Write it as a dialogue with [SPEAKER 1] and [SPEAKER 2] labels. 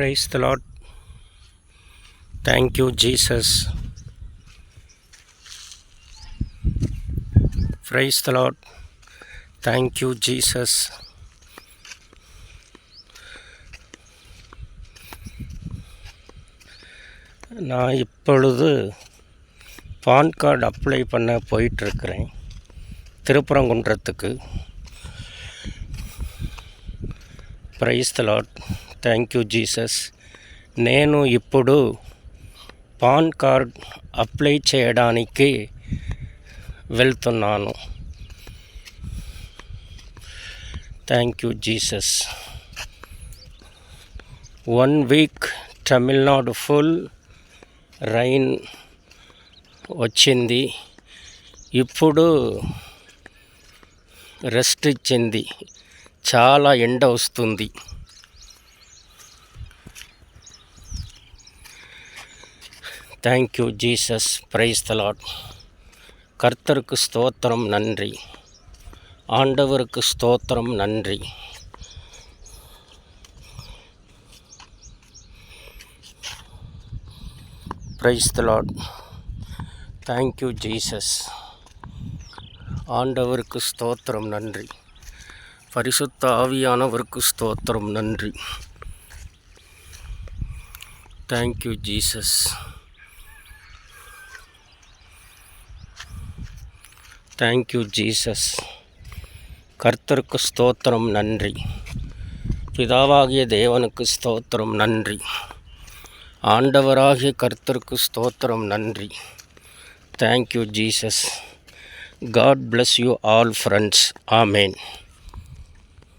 [SPEAKER 1] Praise the lord thank you Jesus praise the lord thank you Jesus நான் இப்பொழுது PAN card apply பண்ண போயிட்டுருக்கிறேன். திருப்பரங்குன்றத்துக்கு. Praise the lord thank you Jesus నేను ఇప్పుడు PAN card apply చేయడానికి వెళ్తున్నాను. Thank you Jesus one week Tamil Nadu full rain వచ్చింది. ఇప్పుడు రెస్ట్ ఇచ్చింది. చాలా ఎండ వస్తుంది. தேங்க்யூ ஜீசஸ் பிரைஸ் தலாட் கர்த்தருக்கு ஸ்தோத்திரம் நன்றி. ஆண்டவருக்கு ஸ்தோத்திரம் நன்றி. பிரைஸ் தலாட் தேங்க்யூ ஜீசஸ் ஆண்டவருக்கு ஸ்தோத்திரம் நன்றி. பரிசுத்த ஆவியானவருக்கு ஸ்தோத்திரம் நன்றி. தேங்க்யூ ஜீசஸ் தேங்க்யூ ஜீசஸ் கர்த்தருக்கு ஸ்தோத்திரம் நன்றி. பிதாவாகிய தேவனுக்கு ஸ்தோத்திரம் நன்றி. ஆண்டவராகிய கர்த்தருக்கு ஸ்தோத்திரம் நன்றி. Thank you Jesus God bless you all friends amen